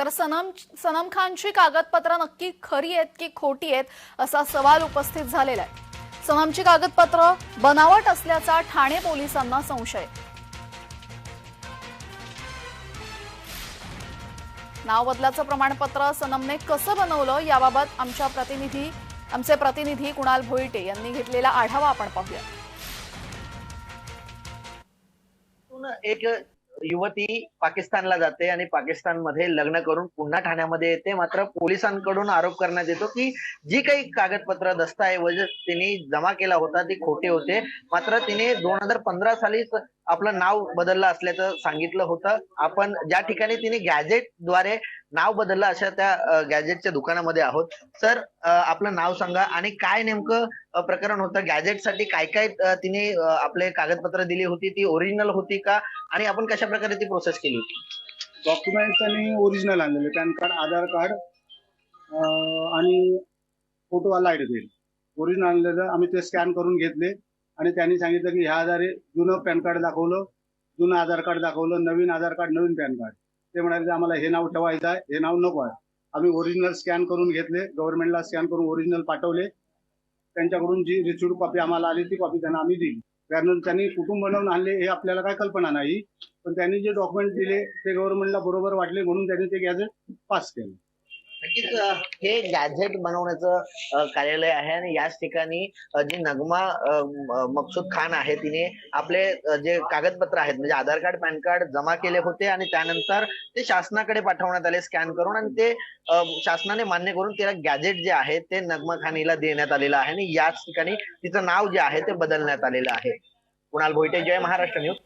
तर सनम सनम खानची कागदपत्र नक्की खरी आहेत की खोटी आहेत असा सवाल उपस्थित झालेला आहे. सनमची कागदपत्र बनावट असल्याचा ठाणे पोलिसांना संशय. नाव बदलाचं प्रमाणपत्र सनमने कसं बनवलं याबाबत आमच्या प्रतिनिधी आमचे प्रतिनिधी कुणाल भोईटे यांनी घेतलेला आढावा आपण पाहूया. एक युवती पाकिस्तानला जाते आणि पाकिस्तानमध्ये लग्न करून पुन्हा ठाण्यामध्ये येते. मात्र पोलिसांकडून आरोप करण्यात येतो की जी काही कागदपत्र दस्तऐवज तिने जमा केला होता ती खोटे होते. मात्र तिने दोन हजार पंधरा सालीच आपलं नाव बदललं असल्याचं सांगितलं होतं. आपण ज्या ठिकाणी तिने गॅजेटद्वारे नाव बदललं अशा त्या गॅजेटच्या दुकानामध्ये आहोत. सर आपलं नाव सांगा आणि काय नेमकं प्रकरण होतं? गॅजेटसाठी काय काय तिने आपले कागदपत्र दिली होती? ती ओरिजिनल होती का? आणि आपण कशा प्रकारे ती प्रोसेस केली होती? डॉक्युमेंट त्यांनी ओरिजिनल आणलेले. पॅन कार्ड आधार कार्ड आणि फोटोवाला आय ओरिजिनल आणलेलं. आम्ही ते स्कॅन करून घेतले. आणि त्यांनी सांगितलं की ह्या आधारे जुनं पॅन कार्ड दाखवलं जुनं आधार कार्ड दाखवलं नवीन आधार कार्ड नवीन पॅन कार्ड. ते म्हणाले की आम्हाला हे नाव ठेवायचं आहे हे नाव नको आहे. आम्ही ओरिजिनल स्कॅन करून घेतले गव्हर्नमेंटला स्कॅन करून ओरिजिनल पाठवले. त्यांच्याकडून जी रिसिव्ह कॉपी आम्हाला आली ती कॉपी त्यांना आम्ही दिली. कारण त्यांनी कुटुंब बनवून आणले हे आपल्याला काय कल्पना नाही. पण त्यांनी जे डॉक्युमेंट दिले ते गव्हर्नमेंटला बरोबर वाटले म्हणून त्यांनी ते गॅजेट पास केलं. नक्कीच हे गॅजेट बनवण्याचं कार्यालय आहे आणि याच ठिकाणी जी नगमा मकसूद खान आहे तिने आपले जे कागदपत्र आहेत म्हणजे आधार कार्ड पॅन कार्ड जमा केले होते आणि त्यानंतर ते शासनाकडे पाठवण्यात आले स्कॅन करून आणि ते शासनाने मान्य करून तिला गॅजेट जे आहे ते नगमा खानीला देण्यात आलेलं आहे आणि याच ठिकाणी तिचं नाव जे आहे ते बदलण्यात आलेलं आहे. कुणाल भोईटे जय महाराष्ट्र न्यूज.